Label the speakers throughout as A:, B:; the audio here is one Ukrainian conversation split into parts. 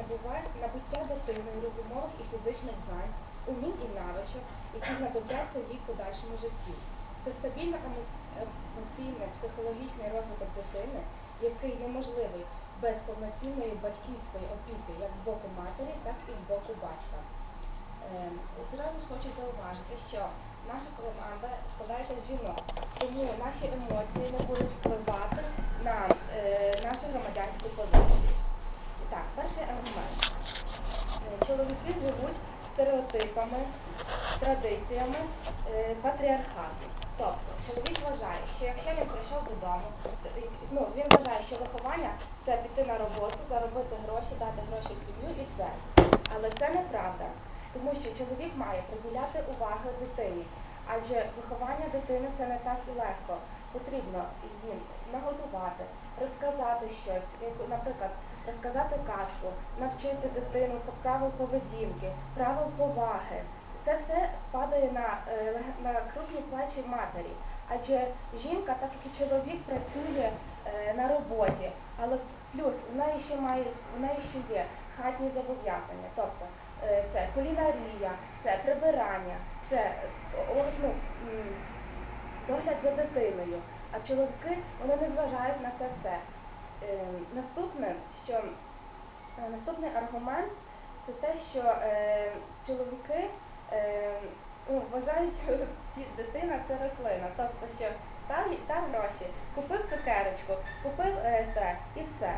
A: набуває набуття дитиною розумових і фізичних знань, умінь і навичок, які знадобляться в подальшому житті. Це стабільно емоц- емоційний, психологічний розвиток дитини, який неможливий без повноцінної батьківської опіки як з боку матері, так і з боку батька. Ем, Зразу ж хочу зауважити, що наша команда складається з жінок, тому наші емоції не будуть впливати на е, нашу громадянську позицію. Так, перший аргумент. Е, Чоловіки живуть стереотипами, традиціями е, патріархату. Тобто чоловік вважає, що якщо він прийшов додому, ну, він вважає, що виховання це піти на роботу, заробити гроші, дати гроші в сім'ю і все. Але це неправда, тому що чоловік має приділяти увагу дитині, адже виховання дитини це не так легко. Потрібно їм нагодувати, розказати щось, наприклад, розказати казку, навчити дитину правил поведінки, правил поваги. Це все падає на, е, на крупні плечі матері. Адже жінка, так як і чоловік, працює е, на роботі, але плюс в неї ще має в неї ще є хатні зобов'язання. Тобто е, це кулінарія, це прибирання, це ну, догляд за дитиною. А чоловіки вони не зважають на це все. Е, наступне, що е, наступний аргумент це те, що е, чоловіки ну, вважають, що дитина це рослина. Тобто, що та, та гроші, купив цукерочку, купив те і все.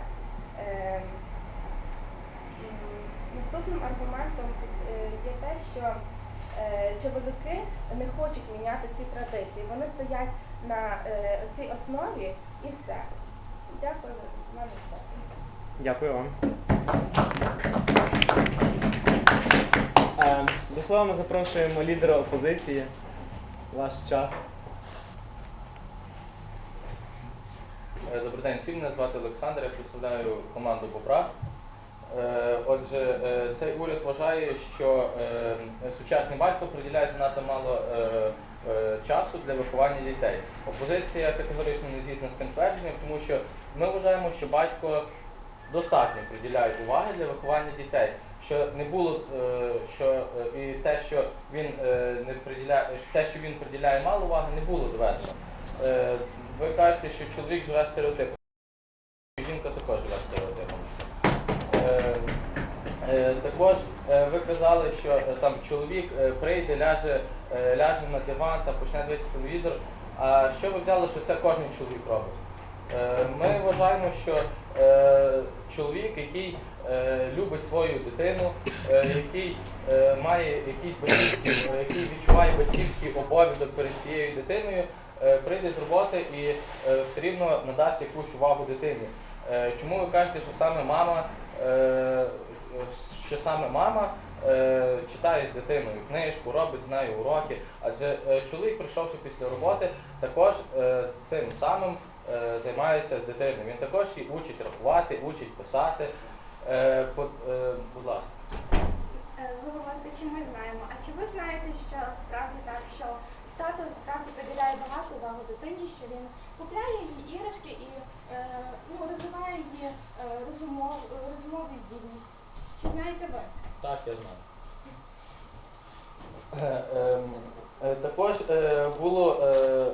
A: Наступним аргументом є те, що чоловіки не хочуть міняти ці традиції. Вони стоять на цій основі і все. Дякую, в мене все.
B: Дякую вам. Е, До слова ми запрошуємо лідера опозиції. Ваш час.
C: Е, Добрий день всім, мене звати Олександр, я представляю команду Поправ. Е, Отже, цей уряд вважає, що сучасний батько приділяє занадто мало часу для виховання дітей. Опозиція категорично не згідна з цим твердженням, тому що ми вважаємо, що батько достатньо приділяє уваги для виховання дітей. Що не було, е, що е, і те, що він е, не приділяє, те, що він приділяє мало уваги, не було доведено. Е, Ви кажете, що чоловік живе стереотипом. Жінка також живе стереотипом. Е, е, Також е, ви казали, що е, там чоловік е, прийде, ляже, е, ляже на диван та почне дивитися телевізор. А що ви взяли, що це кожен чоловік робить? Е, Ми вважаємо, що е, чоловік, який е, любить свою дитину, е, який е, має якийсь батьківський, е, який відчуває батьківський обов'язок перед цією дитиною, е, прийде з роботи і е, все рівно надасть якусь увагу дитині. Е, Чому ви кажете, що саме мама, е, що саме мама е, читає з дитиною книжку, робить з нею уроки? Адже е, чоловік, прийшовши після роботи, також е, цим самим е, займається з дитиною. Він також і учить рахувати, учить писати. Е, по- е, Будь ласка.
D: Е, Ви говорите, чи ми знаємо. А чи ви знаєте, що справді так, що тато справді приділяє багато уваги дитині, що він купляє їй іграшки і е, ну, розвиває її е, розумов, розумову здібність? Чи знаєте ви?
C: Так, я знаю. Е, ем, е, Також е, було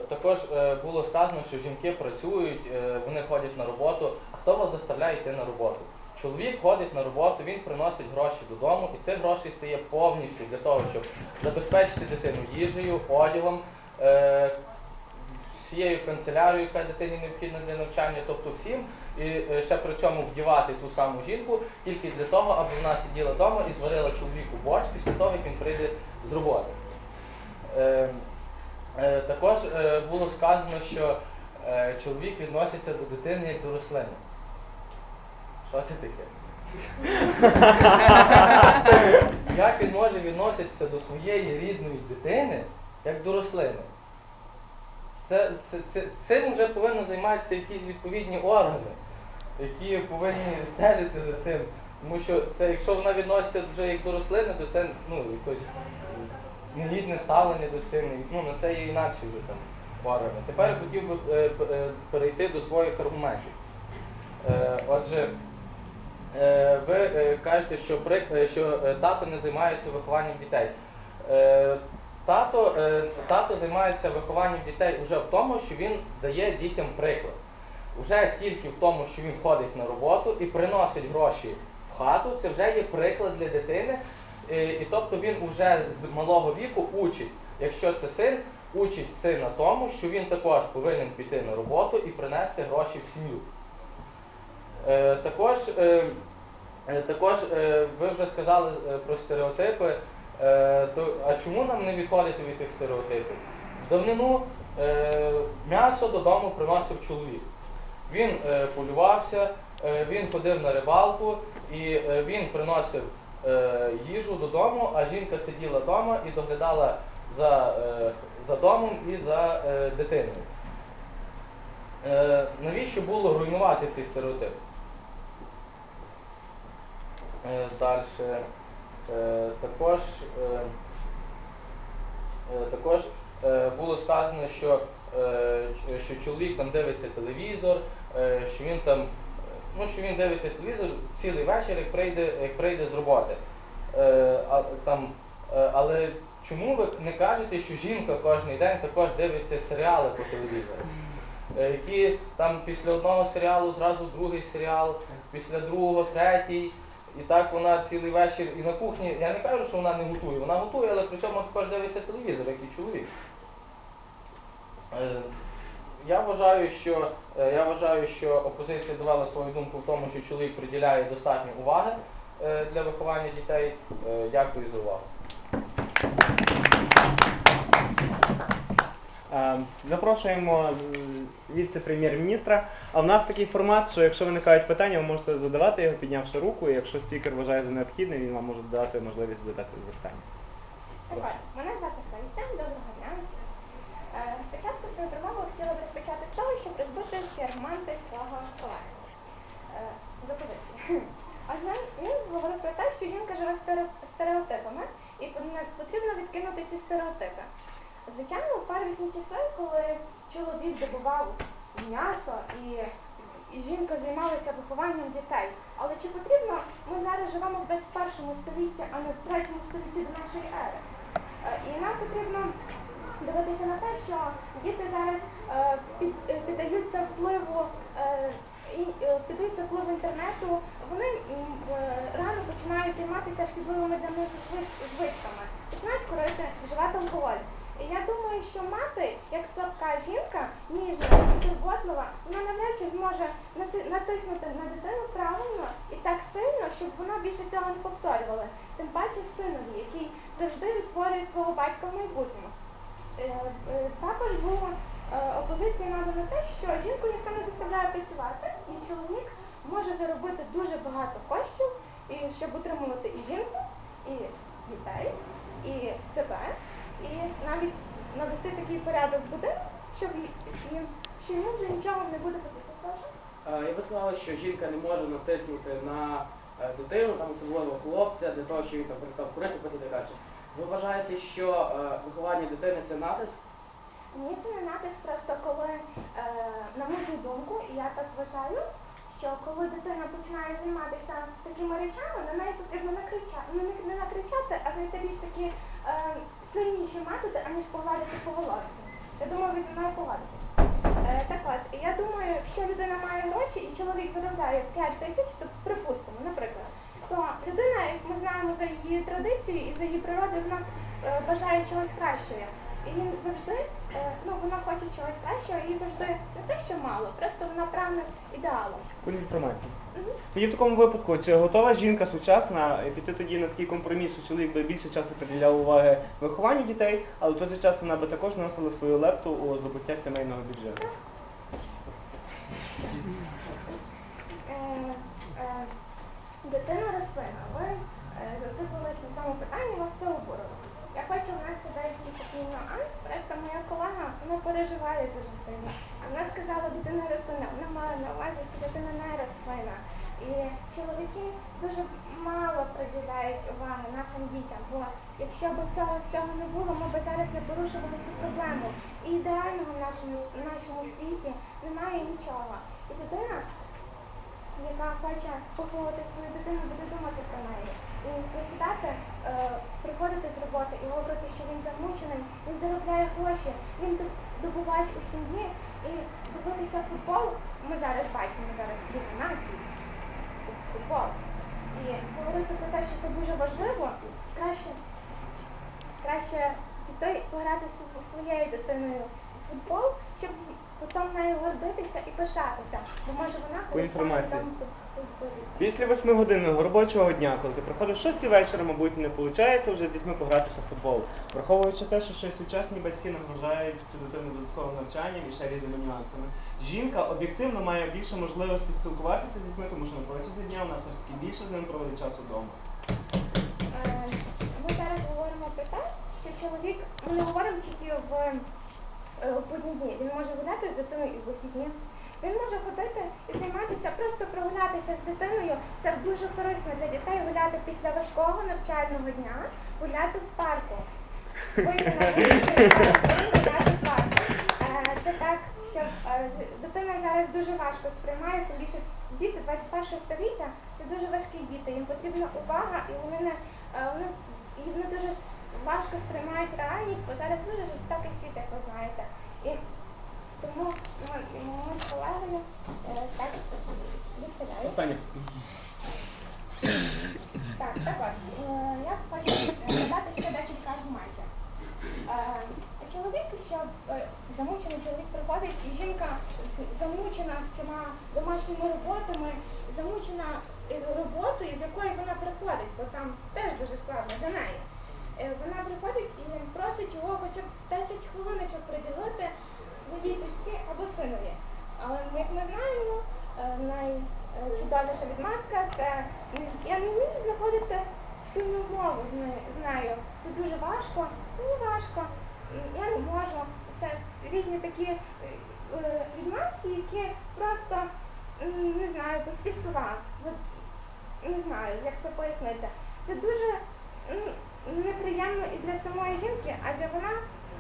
C: також було сказано, що жінки працюють, вони ходять на роботу. А хто вас заставляє йти на роботу? Чоловік ходить на роботу, він приносить гроші додому, і цих грошей стає повністю для того, щоб забезпечити дитину їжею, одягом, всією канцелярією, яка дитині необхідна для навчання, тобто всім, і е, ще при цьому вдівати ту саму жінку тільки для того, аби вона сиділа вдома і зварила чоловіку борщ після того, як він прийде з роботи. Е, е, також було сказано, що чоловік відноситься до дитини як до рослини. Що це таке? Як він може відноситися до своєї рідної дитини як до рослини? Це, це, це, цим вже повинні займатися якісь відповідні органи, які повинні стежити за цим. Тому що це, якщо вона відноситься вже як до рослини, то це ну, якось негідне ставлення до дитини. Ну, на це є інакші вже там органи. Тепер я хотів би е, е, перейти до своїх аргументів. Е, Отже, Е, ви е, кажете, що, прик- е, що е, тато не займається вихованням дітей. Е, Тато, е, тато займається вихованням дітей вже в тому, що він дає дітям приклад. Вже тільки в тому, що він ходить на роботу і приносить гроші в хату, це вже є приклад для дитини. І, і тобто він вже з малого віку учить, якщо це син, учить сина тому, що він також повинен піти на роботу і принести гроші в сім'ю. Е, також, е, е, також е, ви вже сказали е, про стереотипи. Е, то, а чому нам не відходити від тих стереотипів? Давнину е, м'ясо додому приносив чоловік. Він е, полювався, е, він ходив на рибалку і е, він приносив їжу додому, а жінка сиділа вдома і доглядала за, за домом і за дитиною. Навіщо було руйнувати цей стереотип? Далі. Також, також було сказано, що, що чоловік там дивиться телевізор, що він там, е, ну, що він дивиться телевізор цілий вечір, як прийде, як прийде з роботи. Е, а, там, е, але чому ви не кажете, що жінка кожен день також дивиться серіали по телевізору? Е, які там після одного серіалу зразу другий серіал, після другого третій. І так вона цілий вечір і на кухні, я не кажу, що вона не готує, вона готує, але при цьому також дивиться телевізор, як і чоловік. Я вважаю, що, е, я вважаю, що опозиція довела свою думку в тому, що чоловік приділяє достатньо уваги е, для виховання дітей. Е, Дякую за увагу.
B: Запрошуємо віце-прем'єр-міністра. А в нас такий формат, що якщо виникають питання, ви можете задавати його, піднявши руку, і якщо спікер вважає за необхідне, він вам може дати можливість задати запитання.
A: Мене звати Христя, доброго дня всім. Е, Спочатку свою промову хотіла б розпочати з того, щоб розбити всі аргументи свого колеги е, з опозиції. Отже, він говорив про те, що жінка живе стере- стереотипами і потрібно відкинути ці стереотипи. Звичайно, в первісні часи, коли чоловік добував м'ясо і, і жінка займалася вихованням дітей. Але чи потрібно, ми зараз живемо в 21 столітті, а не в 3 столітті до нашої ери. Е, І нам потрібно дивитися на те, що діти зараз е, е, піддаються впливу піддаються впливу інтернету, вони м, е, рано починають займатися шкідливими для них звичками, починають курити, вживати алкоголь. І я думаю, що мати, як слабка жінка, ніжна, турботлива, вона навряд чи зможе натиснути на дитину правильно і так сильно, щоб вона більше цього не повторювала. Тим паче синові, який завжди відтворює свого батька в майбутньому. Е, е, Також було е, опозицію надано те, що жінку ніхто не заставляє працювати, і чоловік може заробити дуже багато коштів, і щоб утримувати і жінку, і дітей, і себе, і навіть навести такий порядок в будинку, щоб їм, що йому вже нічого не буде потрібно.
E: Е, Я би сказала, що жінка не може натиснути на е, дитину, там особливо хлопця, для того, щоб він там перестав курити, пити і далі. Ви вважаєте, що е, виховання дитини це натиск?
A: Ні, це не натиск, просто коли, на мою думку, і я так вважаю, що коли дитина починає займатися такими речами, на неї потрібно накричати, не, не накричати, а знайти більш такі е, сильніші методи, аніж погладити по головці. Я думаю, ви зі мною погодитесь. Е, так от, я думаю, якщо людина має гроші і чоловік заробляє 5 тисяч, то припустимо, наприклад, то людина, як ми знаємо за її традицією і за її природою, вона е, бажає чогось кращого. І завжди, е, ну вона хоче чогось кращого, і завжди не те, що мало, просто вона прагне ідеалом.
B: Культ інформації.
A: Мгм.
B: Тоді в такому випадку, чи готова жінка сучасна піти тоді на такий компроміс, що чоловік би більше часу приділяв уваги вихованню дітей, але в той же час вона би також носила свою лепту у забуття сімейного бюджету?
A: Е, е, Дитина рослина. Ви е, зациклились на цьому питанні, вас це обурило. Я хочу внести деякий такий нюанс, просто моя колега вона переживає дуже сильно. А Вона сказала, дитина рослина, вона мала на увазі, що дитина не рослина. І чоловіки дуже мало приділяють уваги нашим дітям, бо якщо б цього всього не було, ми б зараз не порушували цю проблему. І ідеального в нашому, в нашому світі немає нічого. І дитина яка хоче виховувати свою дитину, буде думати про неї. І не сідати, е, приходити з роботи і говорити, що він замучений, він заробляє гроші, він добувач у сім'ї і добитися футбол. Ми зараз бачимо зараз Ліга націй, у футбол. І говорити про те, що це дуже важливо, краще, краще піти пограти своєю дитиною в футбол, щоб потім нею гордитися і пишатися. Бо може вона
B: По інформації. Після восьмигодинного робочого дня, коли ти приходиш в 6 вечора, мабуть, не виходить вже з дітьми погратися в футбол. Враховуючи те, що ще сучасні батьки нагружають цю дитину додатковим навчанням і ще різними нюансами. Жінка об'єктивно має більше можливості спілкуватися з дітьми, тому що на протязі дня вона все ж таки більше з ним проводить часу вдома.
A: Е, Ми зараз говоримо про те, що чоловік, ми не говоримо тільки в будні дні. Він може гуляти з дитиною і в вихідні. Він може ходити і займатися, просто прогулятися з дитиною. Це дуже корисно для дітей гуляти після важкого навчального дня, гуляти в парку. Вийти на гуляти в парку. Е, Це так, що е, дитина зараз дуже важко сприймає, тим більше діти 21 століття це дуже важкі діти. Їм потрібна увага, і вони не е, вони, і вони дуже важко сприймають реальність, бо зараз дуже жорстокий світ, як ви знаєте. І тому ми, ми з колегою е, так відхиляємо.
B: Останнє.
A: Так, так от, е, я хочу е, надати ще декілька аргументів. Е, Чоловік, що е, замучений чоловік приходить, і жінка з- замучена всіма домашніми роботами, замучена е, роботою, з якої вона приходить, бо там теж дуже складно для неї. Е, Вона приходить і просить його хоча б 10 хвилиночок приділити своїй дочці або синові. Але як ми знаємо, е, найчудовіша відмазка це я не вмію знаходити спільну мову з нею. Це дуже важко, мені важко, я не можу. Все різні такі е, відмазки, які просто не знаю, пусті слова. Не знаю, як це пояснити. Це дуже неприємно і для самої жінки, адже вона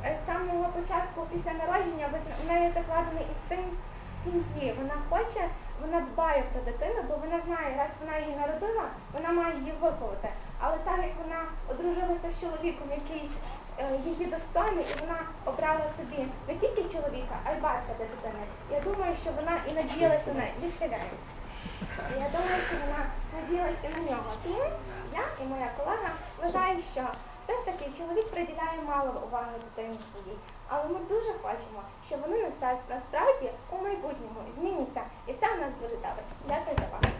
A: е, з самого початку після народження в неї закладений інстинкт сім'ї. Вона хоче, вона дбає про дитину, бо вона знає, раз вона її народила, вона має її виховати. Але так як вона одружилася з чоловіком, який е, її достойний, і вона обрала собі не тільки чоловіка, а й батька для дитини. Я думаю, що вона і надіялася на неї. Я думаю, що вона надіялася на нього. Тому я і моя колега вважаю, що все ж таки чоловік приділяє мало уваги дитині своїй. Але ми дуже хочемо, щоб вони насправді у майбутньому зміняться і все у нас дуже добре. Дякую за увагу.